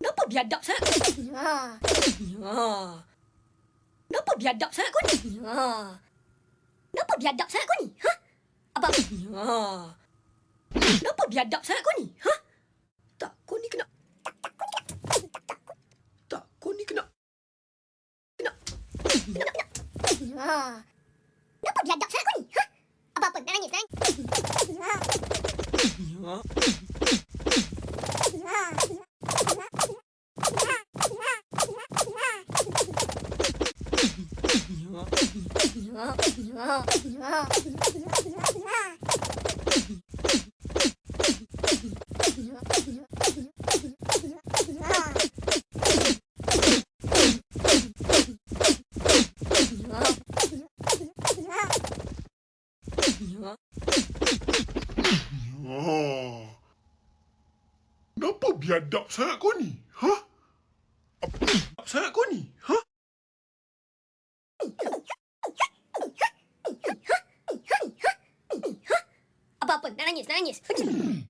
Kenapa biadab sangat kau? Kenapa biadab sangat kau ni? Kenapa biadab sangat kau ni? Ha? Apa? Kenapa biadab sangat kau ni? Ha? Tak, kau ni kena... Tak, kau ni kena... Kena... Kena... Kena... kena. kena. kena. kena. kena. kena. kena. な。Yeah. Oh. Kenapa biadab sangat kau ni? Ha? Apa biadab sangat kau ni? Ha? Apa-apa, nak nangis, nak nangis. Hmm.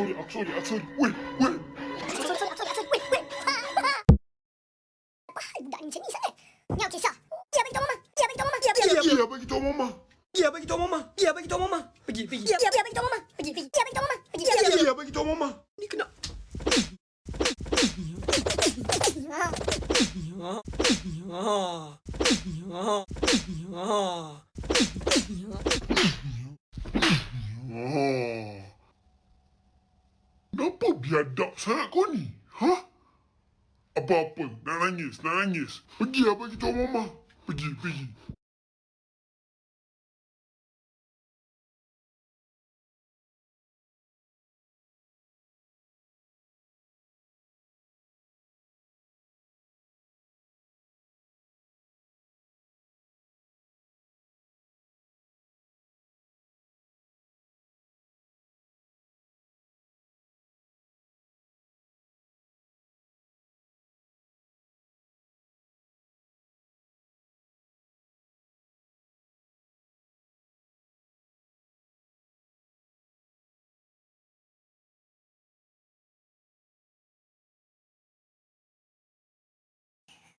sorry, I'm sorry, I'm sorry, wait, wait. Oh biadab sangat kau ni? Ha? Apa-apa, nak nangis, nak nangis. Pergi apa kita mama. Pergi, pergi.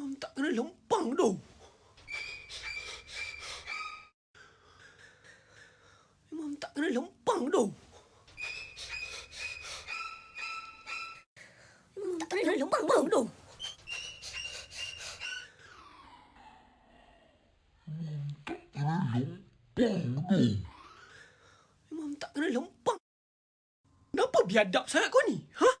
Mam tak kena lempang tu. Demam tak kena lempang tu. Demam tak kena lempang tu. Memang tak kena lempang. Kenapa biadab sangat kau ni? Hah?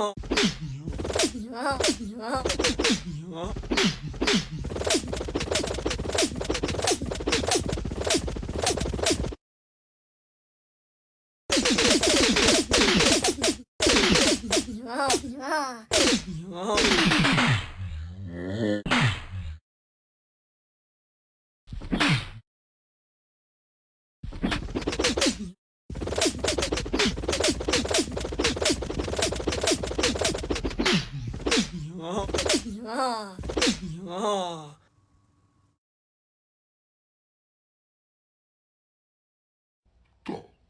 Oh.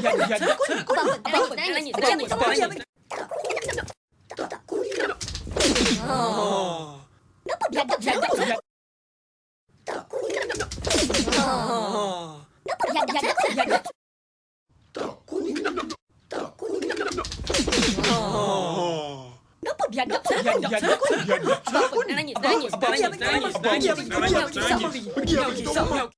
Даніс, Даніс, Даніс, Даніс, Даніс, Даніс, Даніс, Даніс, Даніс, Даніс,